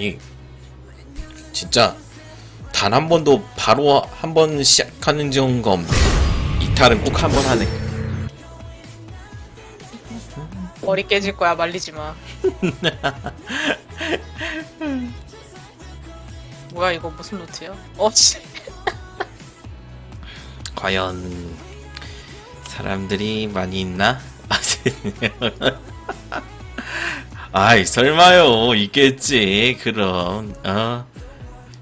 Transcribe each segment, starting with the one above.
아니 진짜 단 한 번도 바로 한 번 시작하는 경우가 없네 이탈은 꼭 한 번 하네 머리 깨질 거야 말리지 마. 뭐야 이거 무슨 노트야? 어 씨. 과연 사람들이 많이 있나? 아이 설마요 있겠지 그럼 어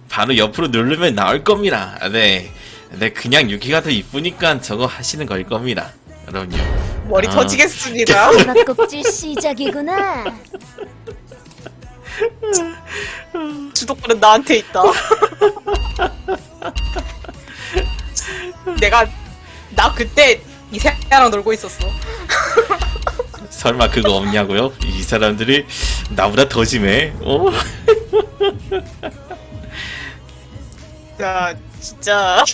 바로 옆으로 누르면 나올 겁니다 네, 네 그냥 유키가 더 이쁘니까 저거 하시는 걸 겁니다 그럼요 머리 아. 터지겠습니다. 막꼭질 시작이구나. 주도권은 나한테 있다. 내가 나 그때 이 새끼랑 놀고 있었어. 설마 그거 없냐고요? 이 사람들이 나보다 더 심해 어? 야 진짜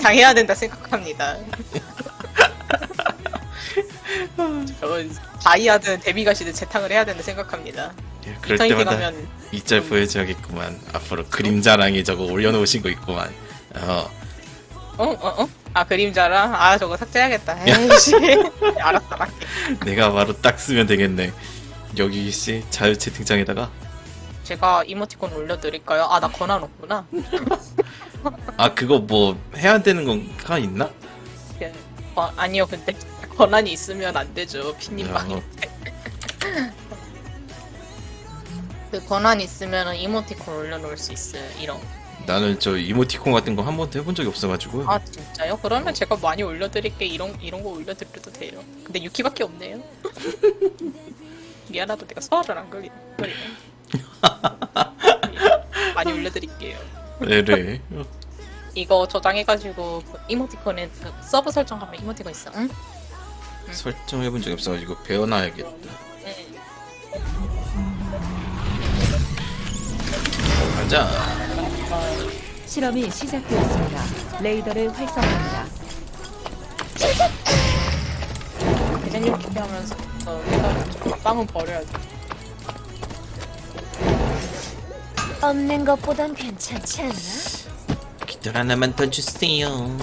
당해야 된다 생각합니다. 저건 다이아든 데뷔가시든 재탕을 해야 된다 생각합니다. 예, 그럴 이터니티 때마다 가면 이짤 보여줘야겠구만 앞으로 그림자랑이 저거 올려놓으신 거 있구만 어 어? 어? 어? 아 그림자랑? 아 저거 삭제해야겠다 에이씨 알았어 내가 바로 딱 쓰면 되겠네. 여기 씨 자유 채팅창에다가 제가 이모티콘 올려드릴까요? 아 나 권한 없구나 아 그거 뭐 해야 되는 건가 있나? 예. 어, 아니요 근데 권한이 있으면 안 되죠 피님 야, 방에 그 권한 있으면 이모티콘 올려놓을 수 있어요 이런 나는 저 이모티콘 같은 거 한 번도 해본 적이 없어가지고. 아 진짜요? 그러면 제가 많이 올려드릴게 이런 이런 거 올려드려도 돼요 근데 유키밖에 없네요 미안하다 내가 소화를 안 걸리네 많이 올려드릴게요 네네. 어, 이거 저장해가지고 그 이모티콘에 그 서브 설정 가면 이모티콘 있어. 응? 설정해본 적이 없어가지고 배워놔야겠다. 가자. 실험이 시작되었습니다. 레이더를 활성화합니다. 대전 이렇게 하면서 어, 빵은 버려야 돼. 없는 것보단 괜찮지 않나? 깃털 하나만 더 주세요.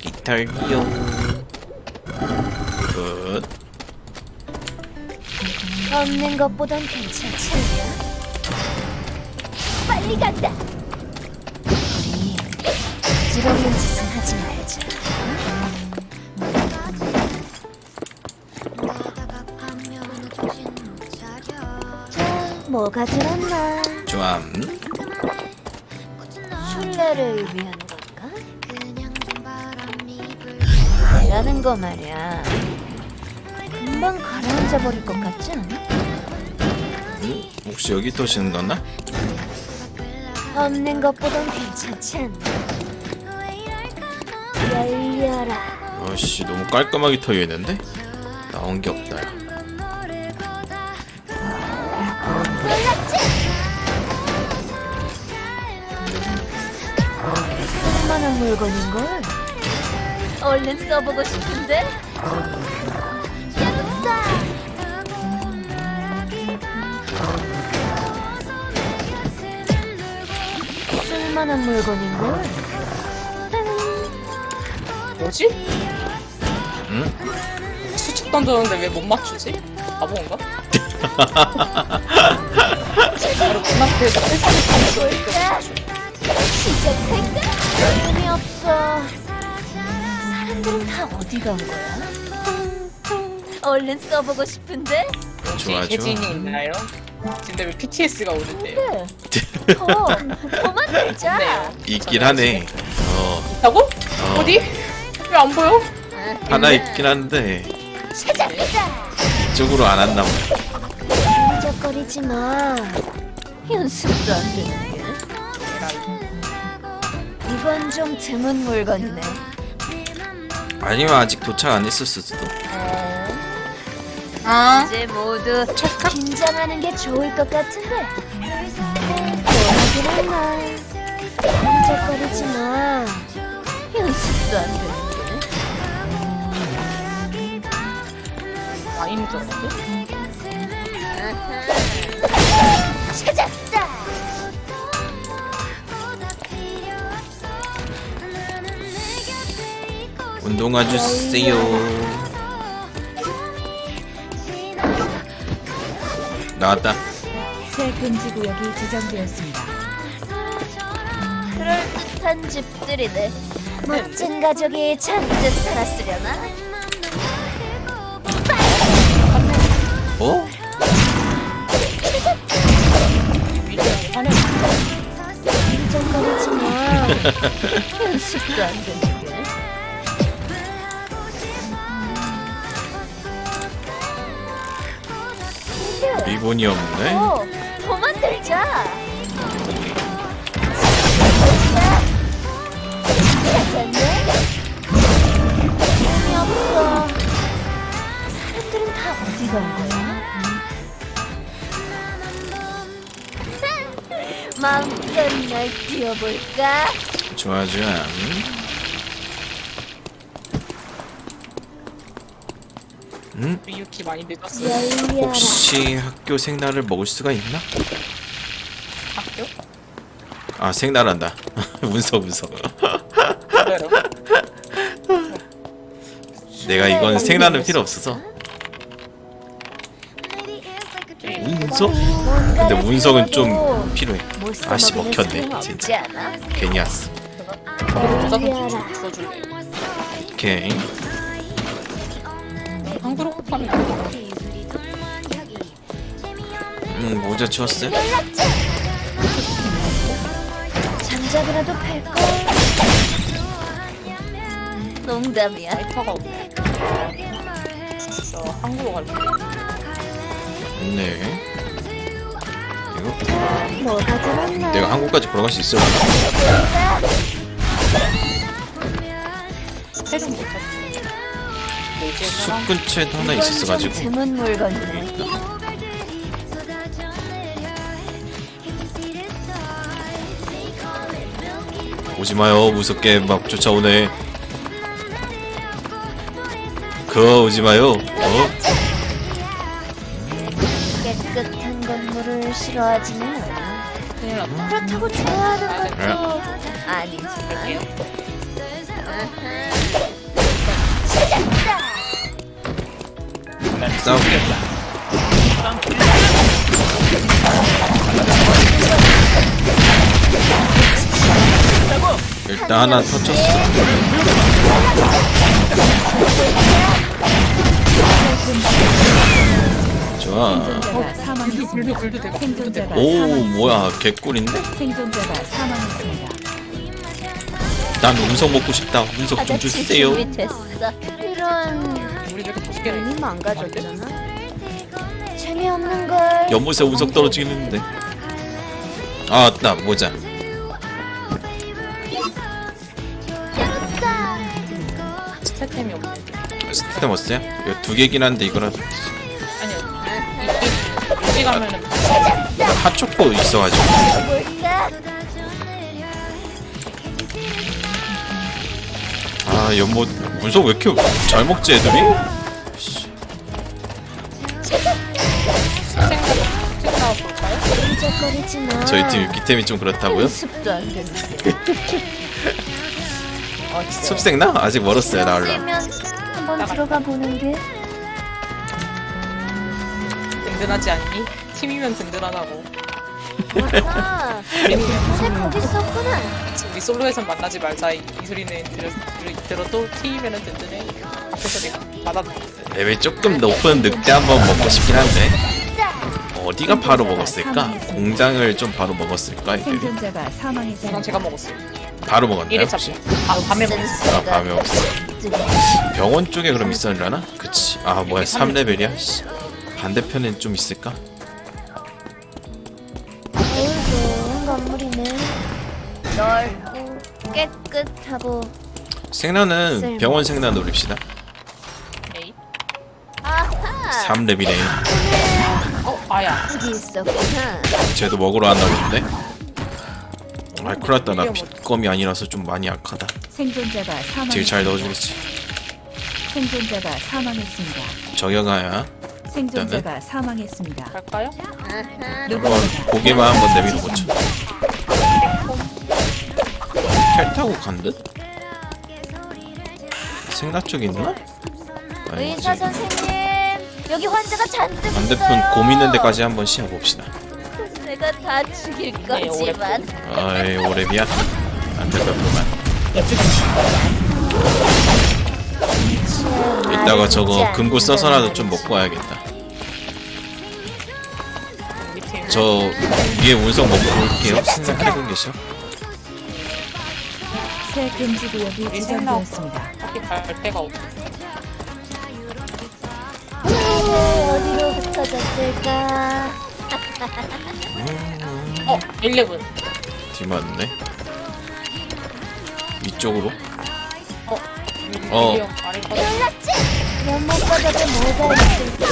깃털이요. 없는 것보단 괜찮지 않나? 빨리 간다. 우리 부질없는 짓은 하지 말자. 자, 뭐가 들었나? 좋암. 순례를 위한 건가? 라는 거 말이야. 금방 가라앉아 버릴 것 같지 않아? 응? 혹시 여기 또 쉬는 거나? 없는 것보단 괜찮지 않나? 열려라. 아씨 너무 깔끔하게 터여 있는데 나온 게 없다. 야. 쓸만한 물건인걸? 얼른 써보고 싶은데? 쓸만한 물건인걸? 뭐지? 응? 수직 던졌는데 왜 못 맞추지? 바보인가? 바로 문 앞에서 시작할까? 의미 없어. 사람들은 다 어디 간 거야? 얼른 써보고 싶은데? 혹시 좋아, 혜진이 좋아. 있나요? 근데 왜 PTS가 오는데요? 네. 더, 더 만들자. 네. 있긴 하네. 어, 있다고? 어. 어디? 왜 안 보여? 하나 있긴 한데 찾아보자. 이쪽으로 안 왔나 보네. 흔적거리지 마. 연습도 안 되는 게. 이건 좀 드문 물건이네. 아니면 아직 도착 안 했었을 수도. 아 이제 모두 긴장하는 게 좋을 것 같은데. 뭐하기는 마. 연습도 안 되는 게. 와인 줬는데? 찾았다. 운동화 주세요. 나왔다. 새 금지 구역이 지정되었습니다. 그럴 듯한 집들이네. 멋진 가족이 잔뜩 살았으려나? 어? 인정거리지 마. 연습도 안 되는 리본이 없네. 어, 더 만들자. 찾았네. 재미없어. 사람들은 다 어디 간 거야? 마음껏 날 뛰어볼까? 좋아 좋아. 음? 음? 우리 유키 많이 늦었어. 열려라. 혹시 학교 생날을 먹을 수가 있나? 학교? 아 생날한다. 문서 문서. 그대로. 내가 이건 생날은 필요 없어서. 문서? 근데 문석은 좀 필요해. 아씨 먹혔네 진짜. 괜히 왔어. 좀 줄여줄래. 오케이. 안 돼. 음 모자? 연락처. 장작이라도 팔걸. 농담이야. 라이터가 없네. 저 한국어 갈래. 네. 이거 뭐가 들었나? 내가 한국까지 걸어갈 수 있을까? 스펠은 못했어. 숲 근처에도 하나 있었어가지고 드문 물건이네. 오지 마요 무섭게 막 쫓아오네. 그거 오지 마요. 어? 깨끗한 건물을 싫어하지는 않아. 큰일 났다. 그렇다고 좋아하는 네. 것도 아니지만. 갈게요. 싸우겠다. 일단 하나 터쳤어. 좋아. 오. 뭐야 개꿀인데? 난 운석 먹고 싶다. 운석 좀 주세요. 이런 우리 저렇게 도시계를 괜히 망가졌잖아. 재미없는 걸. 연못에 운석 떨어지긴 했는데. 아, 나 모자. 스태템이 없네. 스템 없어요? 이거 두 개긴 한데 이거라도 아니요. 여기 여기 가면은 핫초코 있어가지고. 볼까? 아, 연못 운석 왜 이렇게 잘 먹지 애들이? 저희 팀 유기템이 좀 그렇다고요? 연습도 안 되는데. 숲생 나? 아직 멀었어요 나올라. 한번 들어가 보는 게. 든든하지 않니? 팀이면 든든하다고. 아, 새 거기 있었구나. 우리 솔로에선 만나지 말자 이, 이 소리는 들었, 들- 들어도 팀이면은 든든해. 앞에서 내가 받아들었어. 레벨 조금 높은 늑대 한번 먹고 싶긴 한데 어디가 바로 먹었을까? 공장을 좀 바로 먹었을까 애들이? 생존자가 이건 사망했습니다. 제가 먹었어요. 바로 먹었나요 1회 혹시? 잡고. 아, 밤에 먹었어. 아 밤에 없어. 병원 쪽에 그럼 있었려나? 그치. 아 뭐야 3레벨이야? 씨. 반대편엔 좀 있을까? 깨끗하고. 생나는 병원 생나 노립시다. 에이. 아하. 3레벨에 어, 아야. 여기 있었구나. 쟤도 먹으러 왔나 본데? 아 큰일 났다 나 빗검이 아니라서 좀 많이 약하다 생존자가 되게 사망했습니다. 잘 넣어주겠지 생존자가 사망했습니다. 저격아야 생존자가 사망했습니다. 갈까요? 한번 고개만 한번 내밀어 보죠. 캘 타고 간 듯? 생각 쪽 있나? 아니, 의사 선생님, 여기 환자가 잔뜩 있어요. 반대편 곰 있는 데까지 한번 시야 봅시다. 내가 다 죽일 네, 거지만. 아이 오래비야 안 되겠구만. 이따가 저거 금고 써서라도 좀 먹고 와야겠다. 밑에 저 위에 운석 먹고 올게요. 생각하고 계셔. 새 금지 구역이 지정되었습니다. 딱히 갈 데가 없어. 어디로 흩어졌을까? 어, 11. 뒤 맞네. 위쪽으로. 어, 어. 어. 아래 거 연못 바닥에 뭐가 있을까?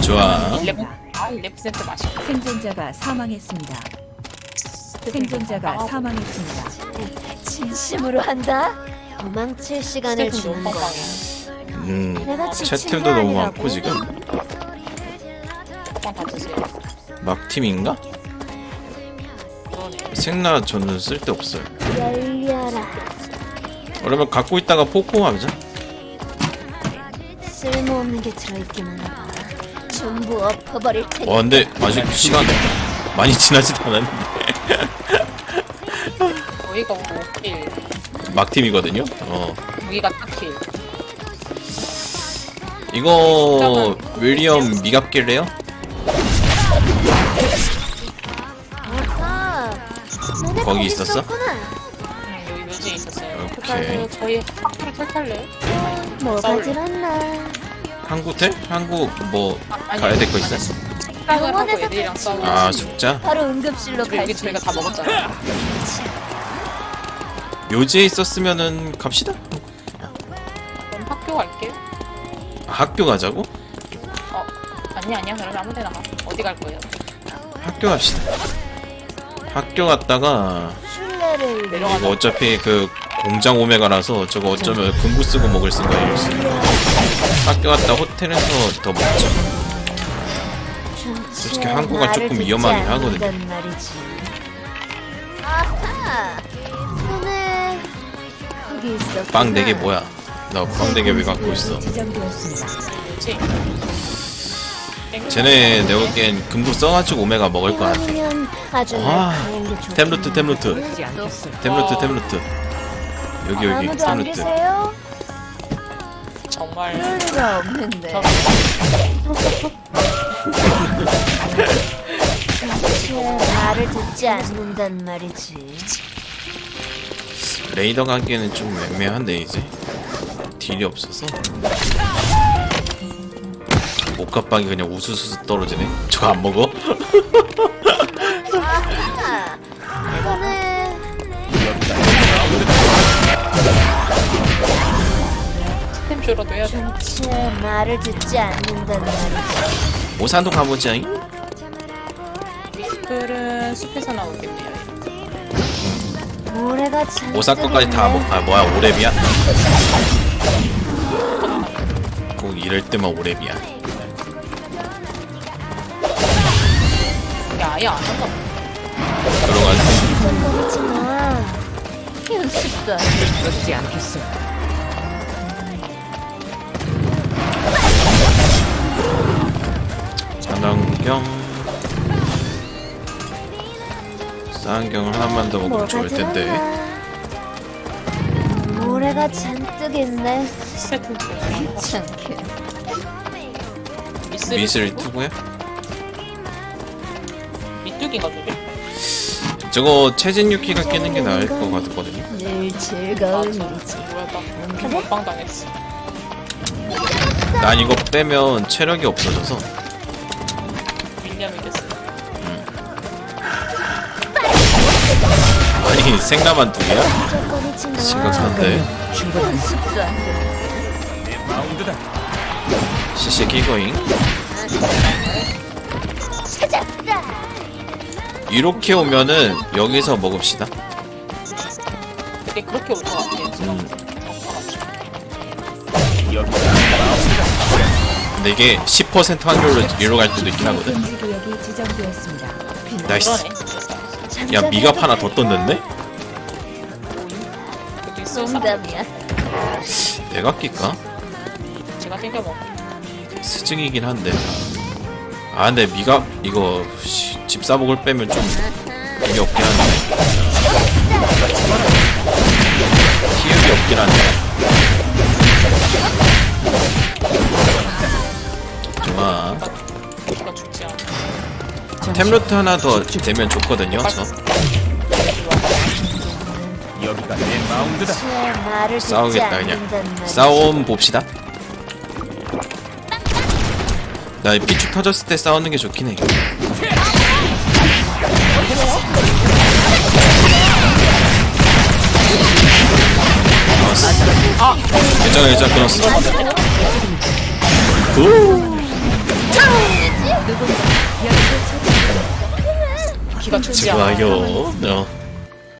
좋아. 11. 아, 11% 맛있다. 생존자가 사망했습니다. 생존자가 아, 사망했습니다. 진심으로 한다? 도망칠 시간을 주는 거야. 음. 내가 지친 채팅도 게 너무 아니라고? 많고 지금. 빵 받으세요. 막 팀인가? 생나 저는 쓸데 없어요. 열려라. 그러면 갖고 있다가 포코하자. 쓸모없는 게 들어있기만 하다. 전부 엎어버릴 테니. 와 근데 아직 시간 많이 지나지도 않았는데 저희가 5킬, 막 팀이거든요. 어 무기가 4킬. 이거 윌리엄 미갑길래요? 거기 있었어? 있었구나. 음, 여기 묘지에 있었어요. 오케이. 그래서 저희 학교를 탈탈래요? 뭐가 싸울래? 들었나? 한국텔? 한국 뭐 가야 될 거 있어? 식당을 하고 병원에서 애들이랑 같이 싸우고 아 숙자? 바로 응급실로 갈 여기 수 저희가 다 있어. 먹었잖아요. 묘지에 있었으면은 갑시다. 그럼 학교 갈게요. 아, 학교 가자고? 어, 아니 아니야. 그러면 아무 데나 가. 어디 갈 거예요? 학교 갑시다. 학교 갔다가 내려가자. 이거 어차피 그 공장 오메가라서 저거 어쩌면 금구 쓰고 먹을 생각이 있어. 학교 갔다 호텔에서 더 먹자. 솔직히 한국은 조금 위험하긴 하거든요. 말이지. 아하. 너네 거기 있었구나. 빵 4개 뭐야? 나 빵 4개 왜 갖고 있어? 지정되었습니다. 쟤네 내가 보기엔 금구 써가지고 오메가 먹을 거 같아. 아주 아. 템루트 템루트. 템루트 템루트 여기 여기 아무도 안 템루트 계세요? 정말 그럴 리가 없는데. 쟤 말을 듣지 않는단 말이지. 레이더 가기에는 좀 애매한데 이제 딜이 없어서 옷가방이 그냥 우수수수 떨어지네 저거 안 먹어? 아하. 이거는 스템 쇼라도 해야 돼. 쟤 말을 듣지 않는단 말이지. 오산도 가보자잉 미스클은 숲에서 나오겠네요. 모래가 잔뜩 오사 거까지 다 있네. 먹.. 아 뭐야 오랩이야? 꼭 이럴 때만 오랩이야 안 한다. 들어가지 거리지 돼. 그렇지 않겠어요. 장난경 쌍경을 하나만 더 먹으면 좋을 텐데? 모래가 잔뜩 있네. 세트. 귀찮게. 미스 미스를 투고요? 저게? 저거 체진 유키가 깨는 게 나을 것 같거든요 늘 즐거운 맞아. 일이지. 뭐야 나 그래? 먹방 당했어. 난 이거 빼면 체력이 없어져서 윌리엄이 됐어. 아니 생나만 두 개야? 심각한데 연습도 안 돼. CC 기거잉 찾았다. 이렇게 오면은 여기서 먹읍시다 되게 그렇게 올 것 같아. 음. 근데 이게 10% 확률로 위로 갈 수도 있긴 하거든 금지 구역이 지정되었습니다. 나이스 그러네. 야 미갑 하나 더 떴는데? 있어. 농담이야. 내가 낄까? 제가 챙겨 먹. 스증이긴 한데 아 근데 미갑 이거 씨, 집사복을 빼면 좀 의미 없긴 한데 키읔이 없긴 한데 죽지 않아. 템루트 하나 더 되면 좋거든요 저. 제 말을 듣지 싸우겠다 그냥. 싸움 봅시다. 나이 삐죽 터졌을 때 싸우는 게 좋긴 해 괜찮아 괜찮아 끊었어 오 기가 죽지 않아. 어.